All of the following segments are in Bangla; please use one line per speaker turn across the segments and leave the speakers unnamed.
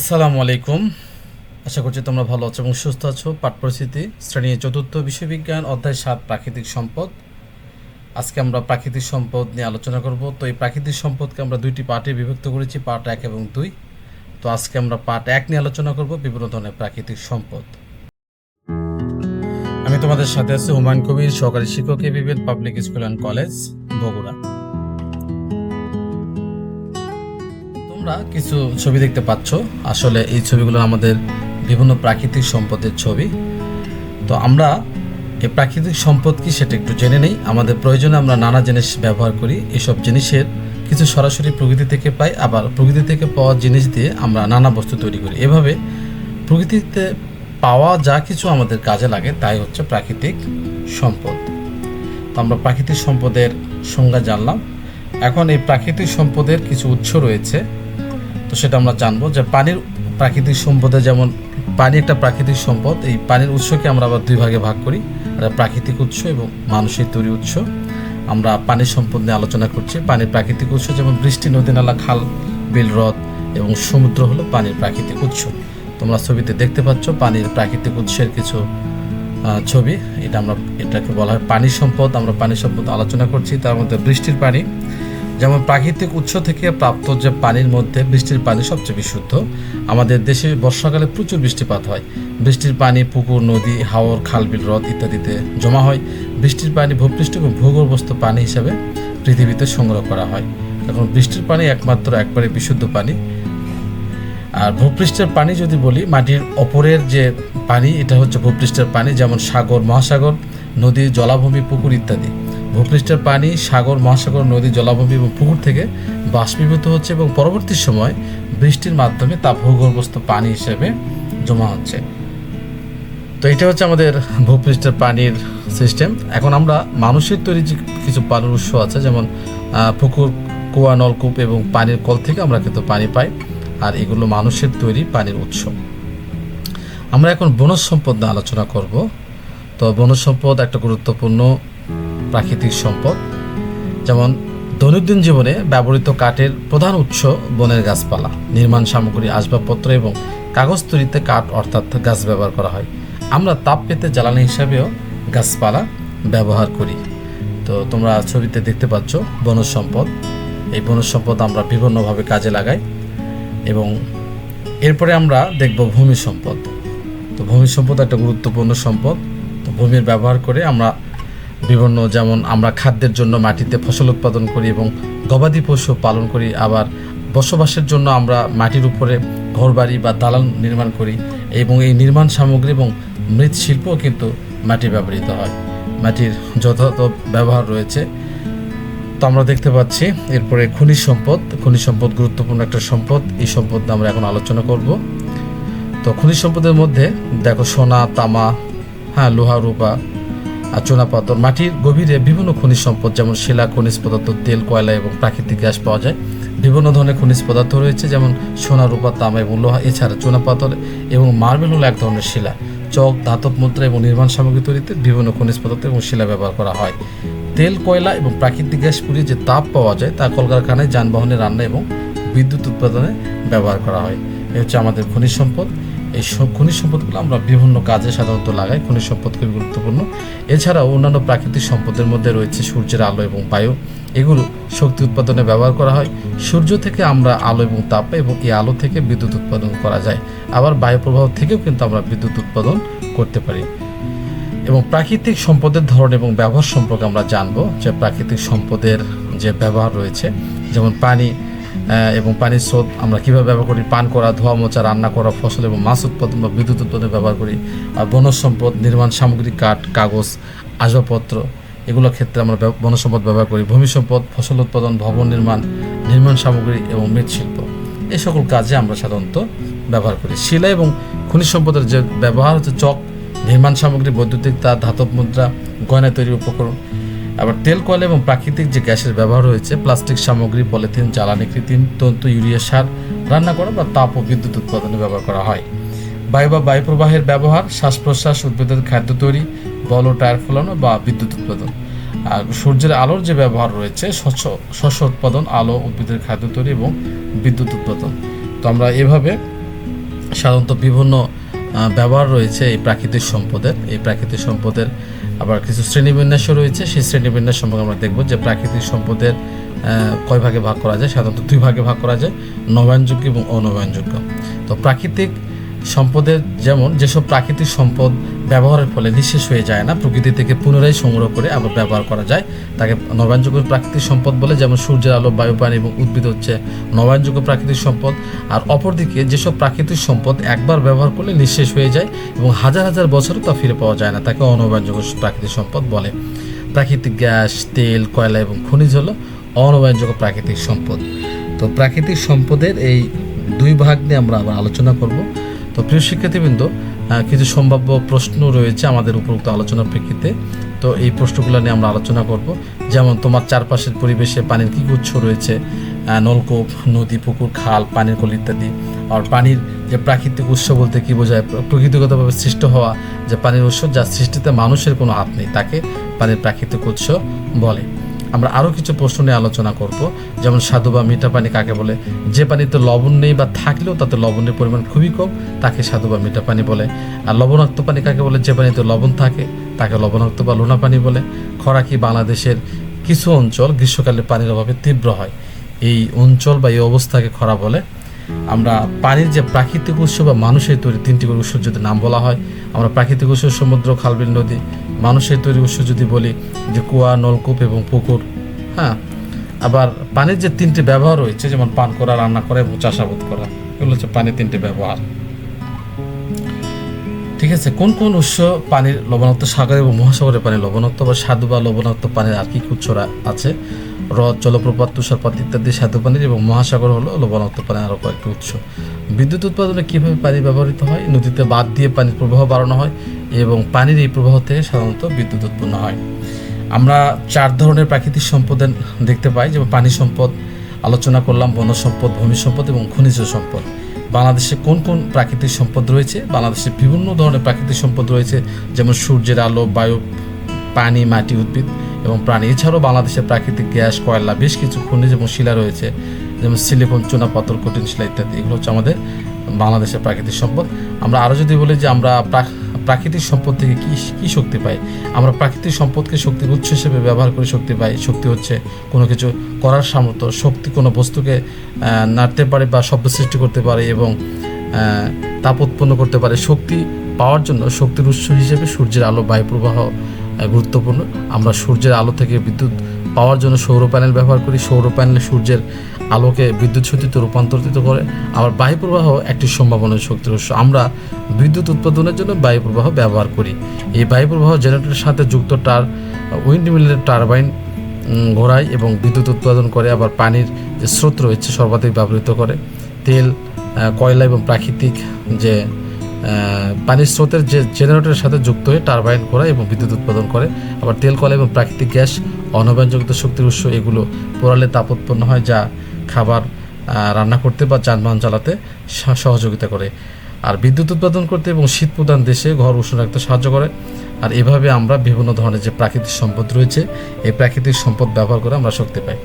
আসসালামু আলাইকুম। আশা করছি তোমরা ভালো আছো এবং সুস্থ আছো। পাঠ পরিস্থিতি, শ্রেণি চতুর্থ বিশ্ববিজ্ঞান, অধ্যায় সাত, প্রাকৃতিক সম্পদ। আজকে আমরা প্রাকৃতিক সম্পদ নিয়ে আলোচনা করব। তো এই প্রাকৃতিক সম্পদকে আমরা দুইটি পার্টে বিভক্ত করেছি পার্ট এক এবং দুই। তো আজকে আমরা পার্ট এক নিয়ে আলোচনা করব বিভিন্ন ধরনের প্রাকৃতিক সম্পদ। আমি তোমাদের সাথে আছি হুমায়ুন কবির, সহকারী শিক্ষক ABBL public school and college, Bogura. তোমরা কিছু ছবি দেখতে পাচ্ছ। আসলে এই ছবিগুলো আমাদের বিভিন্ন প্রাকৃতিক সম্পদের ছবি। তো আমরা এই প্রাকৃতিক সম্পদ কি সেটা একটু জেনে নেই। আমাদের প্রয়োজনে আমরা নানা জিনিস ব্যবহার করি। এসব জিনিসের কিছু সরাসরি প্রকৃতি থেকে পাই, আবার প্রকৃতি থেকে পাওয়া জিনিস দিয়ে আমরা নানা বস্তু তৈরি করি। এভাবে প্রকৃতিতে পাওয়া যা কিছু আমাদের কাজে লাগে, তাই হচ্ছে প্রাকৃতিক সম্পদ। তো আমরা প্রাকৃতিক সম্পদের সংজ্ঞা জানলাম। এখন এই প্রাকৃতিক সম্পদের কিছু উৎস রয়েছে। তো সেটা আমরা জানব যে পানির প্রাকৃতিক সম্পদে যেমন পানি একটা প্রাকৃতিক সম্পদ, এই পানির উৎসকে আমরা আবার দুই ভাগে ভাগ করি। প্রাকৃতিক উৎস এবং মানুষের তৈরি উৎস। আমরা পানির সম্পদ নিয়ে আলোচনা করছি। পানির প্রাকৃতিক উৎস যেমন বৃষ্টি, নদী, নালা, খাল, বিল, হ্রদ এবং সমুদ্র হলো পানির প্রাকৃতিক উৎস। তোমরা ছবিতে দেখতে পাচ্ছ পানির প্রাকৃতিক উৎসের কিছু ছবি। এটা আমরা, এটাকে বলা হয় পানি সম্পদ। আমরা পানি সম্পদ আলোচনা করছি। তার মধ্যে বৃষ্টির পানি যেমন প্রাকৃতিক উৎস থেকে প্রাপ্ত যে পানির মধ্যে বৃষ্টির পানি সবচেয়ে বিশুদ্ধ, আমাদের দেশে বর্ষাকালে প্রচুর বৃষ্টিপাত হয়। বৃষ্টির পানি পুকুর, নদী, হাওর খাল বিল হ্রদ ইত্যাদিতে জমা হয়। বৃষ্টির পানি ভূপৃষ্ঠ এবং ভূগর্ভস্থ পানি হিসাবে পৃথিবীতে সংগ্রহ করা হয়। এখন বৃষ্টির পানি একমাত্র একবারে বিশুদ্ধ পানি। আর ভূপৃষ্ঠের পানি যদি বলি, মাটির ওপরের যে পানি, এটা হচ্ছে ভূপৃষ্ঠের পানি, যেমন সাগর, মহাসাগর, নদী, জলাভূমি, পুকুর ইত্যাদি। ভূপৃষ্ঠের পানি সাগর, মহাসাগর, নদী, জলাভূমি এবং পুকুর থেকে বাষ্পীভূত হচ্ছে এবং পরবর্তী সময় বৃষ্টির মাধ্যমে তা ভূগর্ভস্থ পানি হিসেবে জমা হচ্ছে। তো এটা হচ্ছে আমাদের ভূপৃষ্ঠের পানির সিস্টেম। এখন আমরা মানুষের তৈরি যে কিছু পানির উৎস আছে, যেমন পুকুর, কুয়া, নলকূপ এবং পানির কল থেকে আমরা কিন্তু পানি পাই, আর এগুলো মানুষের তৈরি পানির উৎস। আমরা এখন বনজ সম্পদ নিয়ে আলোচনা করব। তো বনজ সম্পদ একটা গুরুত্বপূর্ণ প্রাকৃতিক সম্পদ, যেমন দৈনন্দিন জীবনে ব্যবহৃত কাঠের প্রধান উৎস বনের গাছপালা, নির্মাণ সামগ্রী, আসবাবপত্র এবং কাগজ তৈরিতে কাঠ অর্থাৎ গাছ ব্যবহার করা হয়। আমরা তাপ পেতে জ্বালানি হিসাবেও গাছপালা ব্যবহার করি। তো তোমরা ছবিতে দেখতে পাচ্ছ বনজ সম্পদ। এই বনজ সম্পদ আমরা বিভিন্নভাবে কাজে লাগাই এবং এরপরে আমরা দেখব ভূমি সম্পদ। তো ভূমি সম্পদ একটা গুরুত্বপূর্ণ সম্পদ। তো ভূমির ব্যবহার করে আমরা বিভিন্ন, যেমন আমরা খাদ্যের জন্য মাটিতে ফসল উৎপাদন করি এবং গবাদি পশু পালন করি, আবার বসবাসের জন্য আমরা মাটির উপরে ঘরবাড়ি বা দালান নির্মাণ করি এবং এই নির্মাণ সামগ্রী এবং মৃৎশিল্পও কিন্তু মাটি ব্যবহৃত হয়। মাটির যথাযথ ব্যবহার রয়েছে। তো আমরা দেখতে পাচ্ছি, এরপরে খনিজ সম্পদ খনিজ সম্পদ গুরুত্বপূর্ণ একটা সম্পদ, এই সম্পদ আমরা এখন আলোচনা করব। তো খনিজ সম্পদের মধ্যে, দেখো সোনা, তামা হ্যাঁ লোহা, রূপা আর চুনাপাথর মাটির গভীরে বিভিন্ন খনিজ সম্পদ, যেমন শিলা, খনিজ পদার্থ, তেল, কয়লা এবং প্রাকৃতিক গ্যাস পাওয়া যায়। বিভিন্ন ধরনের খনিজ পদার্থ রয়েছে, যেমন সোনা, রূপা, তামা এবং লোহা, এছাড়া চুনা চুনাপাথর এবং মার্বেল হলো এক ধরনের শিলা। চক, ধাতব মুদ্রা এবং নির্মাণ সামগ্রী তৈরিতে বিভিন্ন খনিজ পদার্থ এবং শিলা ব্যবহার করা হয়। তেল, কয়লা এবং প্রাকৃতিক গ্যাস পুড়িয়ে যে তাপ পাওয়া যায়, তা কলকারখানায়, যানবাহনে রান্না এবং বিদ্যুৎ উৎপাদনে ব্যবহার করা হয়। এ হচ্ছে আমাদের খনিজ সম্পদ। এই খনিজ সম্পদগুলো আমরা বিভিন্ন কাজে সাধারণত লাগাই। খনিজ সম্পদ খুবই গুরুত্বপূর্ণ। এছাড়াও অন্যান্য প্রাকৃতিক সম্পদের মধ্যে রয়েছে সূর্যের আলো এবং বায়ু। এগুলো শক্তি উৎপাদনে ব্যবহার করা হয়। সূর্য থেকে আমরা আলো এবং তাপ এবং এই আলো থেকে বিদ্যুৎ উৎপাদন করা যায়। আবার বায়ু প্রবাহ থেকেও কিন্তু আমরা বিদ্যুৎ উৎপাদন করতে পারি। এবং প্রাকৃতিক সম্পদের ধরন এবং ব্যবহার সম্পর্কে আমরা জানব যে প্রাকৃতিক সম্পদের যে ব্যবহার রয়েছে, যেমন পানি এবং পানির স্রোত আমরা কীভাবে ব্যবহার করি? পান করা, ধোয়া, মোচা, রান্না করা, ফসল এবং মাছ উৎপাদন বা বিদ্যুৎ উৎপাদনে ব্যবহার করি। বনজ সম্পদ, নির্মাণ সামগ্রী, কাঠ, কাগজ, আসবাবপত্র, এগুলোর ক্ষেত্রে আমরা ব্যব- বনজ সম্পদ ব্যবহার করি। ভূমি সম্পদ, ফসল উৎপাদন, ভবন নির্মাণ নির্মাণ সামগ্রী এবং মৃৎশিল্প। এই সকল কাজে আমরা সাধারণত ব্যবহার করি। শিলা এবং খনিজ সম্পদের যে ব্যবহার হচ্ছে চক, নির্মাণ সামগ্রী, বৈদ্যুতিক তার, ধাতব মুদ্রা, গয়না তৈরি উপকরণ আবার তেল, কয়লা এবং প্রাকৃতিক যে গ্যাসের ব্যবহার রয়েছে, প্লাস্টিক সামগ্রী, পলিথিন, জ্বালানি, কৃত্রিম তন্তু, ইউরিয়া সার, রান্না করা বা তাপ ও বিদ্যুৎ উৎপাদনে ব্যবহার করা হয়। বায়ু বা বায়ু প্রবাহের ব্যবহার শ্বাস প্রশ্বাস উদ্ভিদের খাদ্য তৈরি, বল ও টায়ার ফলানো বা বিদ্যুৎ উৎপাদন। আর সূর্যের আলোর যে ব্যবহার রয়েছে, শস্য শস্য উৎপাদন, আলো, উদ্ভিদের খাদ্য তৈরি এবং বিদ্যুৎ উৎপাদন। তো আমরা এভাবে সাধারণত বিভিন্ন ব্যবহার রয়েছে এই প্রাকৃতিক সম্পদের, এই প্রাকৃতিক সম্পদের আবার কিছু শ্রেণীবিন্যাসও রয়েছে। সেই শ্রেণীবিন্যাস সম্পর্কে আমরা দেখব যে প্রাকৃতিক সম্পদের কয় ভাগে ভাগ করা যায়? সাধারণত দুই ভাগে ভাগ করা যায়, নবায়নযোগ্য এবং অনবায়নযোগ্য। তো প্রাকৃতিক সম্পদের যেমন, যেসব প্রাকৃতিক সম্পদ ব্যবহারের ফলে নিঃশেষ হয়ে যায় না, প্রকৃতি থেকে পুনরায় সংগ্রহ করে আবার ব্যবহার করা যায়। তাকে নবায়নযোগ্য প্রাকৃতিক সম্পদ বলে, যেমন সূর্যের আলো, বায়ু, পানি এবং উদ্ভিদ হচ্ছে নবায়নযোগ্য প্রাকৃতিক সম্পদ। আর অপরদিকে যেসব প্রাকৃতিক সম্পদ একবার ব্যবহার করলে নিঃশেষ হয়ে যায় এবং হাজার হাজার বছরও তা ফিরে পাওয়া যায় না, তাকে অনবায়নযোগ্য প্রাকৃতিক সম্পদ বলে। প্রাকৃতিক গ্যাস, তেল, কয়লা এবং খনিজ হলো অনবায়নযোগ্য প্রাকৃতিক সম্পদ। তো প্রাকৃতিক সম্পদের এই দুই ভাগ নিয়ে আমরা আবার আলোচনা করব। তো প্রিয় শিক্ষার্থীবৃন্দ কিছু সম্ভাব্য প্রশ্ন রয়েছে আমাদের উপরোক্ত আলোচনার প্রেক্ষিতে। তো এই প্রশ্নগুলো নিয়ে আমরা আলোচনা করব। যেমন, তোমার চারপাশের পরিবেশে পানির কী উৎস রয়েছে? নলকূপ, নদী, পুকুর, খাল, পানির কল ইত্যাদি। আর পানির যে প্রাকৃতিক উৎস বলতে কী বোঝায়? প্রকৃতিগতভাবে সৃষ্ট হওয়া যে পানির উৎস যার সৃষ্টিতে মানুষের কোনো হাত নেই, তাকে পানির প্রাকৃতিক উৎস বলে। আমরা আরও কিছু প্রশ্ন নিয়ে আলোচনা করব। যেমন সাধু বা মিঠা পানি কাকে বলে? যে পানিতে লবণ নেই বা থাকলেও তাতে লবণের পরিমাণ খুবই কম, তাকে সাধু বা মিঠা পানি বলে। আর লবণাক্ত পানি কাকে বলে? যে পানিতে লবণ থাকে, তাকে লবণাক্ত বা লোনা পানি বলে। খরাকি বাংলাদেশের কিছু অঞ্চল গ্রীষ্মকালে পানির অভাবে তীব্র হয়। এই অঞ্চল বা এই অবস্থাকে খরা বলে। আমরা পানির যে প্রাকৃতিক উৎস বা মানুষের তৈরি তিনটি করে উৎসের যদি নাম বলা হয়, আমরা প্রাকৃতিক উৎস সমুদ্র, খালবিল নদী মানুষের তৈরি উৎস যদি বলি, যে কুয়া, নলকূপ এবং পুকুর হ্যাঁ? আবার পানির যে তিনটি ব্যবহার রয়েছে, যেমন পান করা, রান্না করা এবং চাষাবাদ করা, এগুলো হচ্ছে পানির তিনটি ব্যবহার। ঠিক আছে, কোন কোন উৎস পানির লবণাক্ত সাগর এবং মহাসাগরের পানি লবণাক্ত বা স্বাদু বা লবণাক্ত পানির আর কি উৎসরা আছে? হ্রদ, জলপ্রপাত, তুষারপাত ইত্যাদি স্বাদু পানির এবং মহাসাগর হলো লবণাক্ত পানির আরও কয়েকটি উৎস। বিদ্যুৎ উৎপাদনে কীভাবে পানি ব্যবহৃত হয়? নদীতে বাদ দিয়ে পানির প্রবাহ বাড়ানো হয় এবং পানির এই প্রবাহ থেকে সাধারণত বিদ্যুৎ উৎপন্ন হয়। আমরা চার ধরনের প্রাকৃতিক সম্পদের দেখতে পাই, যেমন পানি সম্পদ, আলোচনা করলাম, বন সম্পদ, ভূমি সম্পদ এবং খনিজ সম্পদ। বাংলাদেশে কোন কোন প্রাকৃতিক সম্পদ রয়েছে? বাংলাদেশে বিভিন্ন ধরনের প্রাকৃতিক সম্পদ রয়েছে, যেমন সূর্যের আলো, বায়ু, পানি, মাটি, উদ্ভিদ। এবং প্রাণী। এছাড়াও বাংলাদেশে প্রাকৃতিক গ্যাস, কয়লা, বেশ কিছু খনিজ এবং শিলা রয়েছে, যেমন সিলিকন, চুনা পাথর, কঠিন শিলা ইত্যাদি। এগুলো হচ্ছে আমাদের বাংলাদেশের প্রাকৃতিক সম্পদ। আমরা আরও যদি বলি যে আমরা প্রাক- প্রাকৃতিক সম্পদ থেকে কী কী শক্তি পাই? আমরা প্রাকৃতিক সম্পদকে শক্তির উৎস হিসেবে ব্যবহার করে শক্তি পাই। শক্তি হচ্ছে কোনো কিছু করার সামর্থ্য। শক্তি কোনো বস্তুকে নাড়তে পারে বা শব্দ সৃষ্টি করতে পারে এবং তাপ উৎপন্ন করতে পারে। শক্তি পাওয়ার জন্য শক্তির উৎস হিসেবে সূর্যের আলো বায়ু প্রবাহ গুরুত্বপূর্ণ। আমরা সূর্যের আলো থেকে বিদ্যুৎ পাওয়ার জন্য সৌর প্যানেল ব্যবহার করি। সৌর প্যানেলে সূর্যের আলোকে বিদ্যুৎ শক্তিতে রূপান্তরিত করে। আবার বায়ু প্রবাহ একটি সম্ভাবনা শক্তির উৎস। আমরা বিদ্যুৎ উৎপাদনের জন্য বায়ু প্রবাহ ব্যবহার করি। এই বায়ু প্রবাহ জেনারেটরের সাথে যুক্ত টার উইন্ড মিলের টারবাইন ঘোরায় এবং বিদ্যুৎ উৎপাদন করে। আবার পানির যে স্রোত রয়েছে, সর্বাধিক ব্যবহৃত করে। তেল কয়লা এবং প্রাকৃতিক যে পানির স্রোতের যে জেনারেটরের সাথে যুক্ত হয়ে টারবাইন করা এবং বিদ্যুৎ উৎপাদন করে। আবার তেল কয়লা এবং প্রাকৃতিক গ্যাস অনবায়নযোগ্য শক্তির উৎস এগুলো পোড়ালে তাপ উৎপন্ন হয় যা খাবার রান্না করতে বা যানবাহন চালাতে সহ- সহযোগিতা করে। আর বিদ্যুৎ উৎপাদন করতে এবং শীত প্রধান দেশে ঘর উষ্ণ রাখতে সাহায্য করে। আর এভাবে আমরা বিভিন্ন ধরনের যে প্রাকৃতিক সম্পদ রয়েছে, এই প্রাকৃতিক সম্পদ ব্যবহার করে আমরা শক্তি পাই।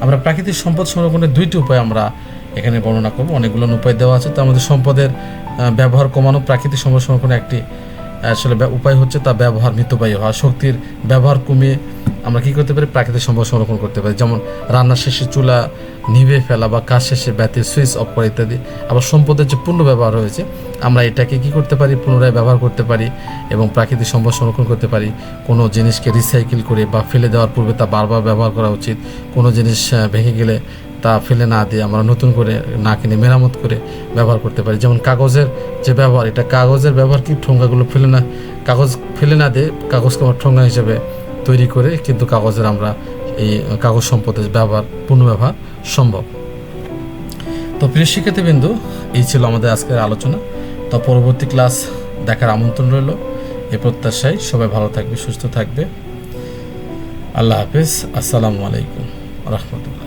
আমরা প্রাকৃতিক সম্পদ সংরক্ষণের দুইটি উপায় আমরা এখানে বর্ণনা করব। অনেকগুলো উপায় দেওয়া আছে। তার মধ্যে সম্পদের ব্যবহার কমানো প্রাকৃতিক সম্পদ সংরক্ষণের একটি, আসলে উপায় হচ্ছে তা ব্যবহার মিতব্যয়ী হওয়া। শক্তির ব্যবহার কমিয়ে আমরা কি করতে পারি? প্রাকৃতিক সম্পদ সংরক্ষণ করতে পারি। যেমন রান্নার শেষে চুলা নিভে ফেলা বা কাজ শেষে ব্যাতির সুইচ অফ করা ইত্যাদি। আবার সম্পদের যে পূর্ণ ব্যবহার হয়েছে আমরা এটাকে কি করতে পারি? পুনরায় ব্যবহার করতে পারি এবং প্রাকৃতিক সম্পদ সংরক্ষণ করতে পারি। কোনো জিনিসকে রিসাইকেল করে বা ফেলে দেওয়ার পূর্বে তা বারবার ব্যবহার করা উচিত। কোনো জিনিস ভেঙে গেলে তা ফেলে না দিয়ে আমরা নতুন করে না কিনে মেরামত করে ব্যবহার করতে পারি। যেমন কাগজের যে ব্যবহার, এটা কাগজের ব্যবহার কি ঠোঙ্গাগুলো ফেলে না, কাগজ ফেলে না দিয়ে কাগজকে আমরা ঠোঙ্গা হিসেবে তৈরি করে কিন্তু কাগজের আমরা এই কাগজ সম্পদের ব্যবহার, পুনর্ব্যবহার সম্ভব। তো প্রিয় শিক্ষার্থীবৃন্দু, এই ছিল আমাদের আজকের আলোচনা। তো পরবর্তী ক্লাস দেখার আমন্ত্রণ রইল। এই প্রত্যাশায় সবাই ভালো থাকবে, সুস্থ থাকবে। আল্লাহ হাফিজ। আসসালামু আলাইকুম। রহমতুল্লাহ।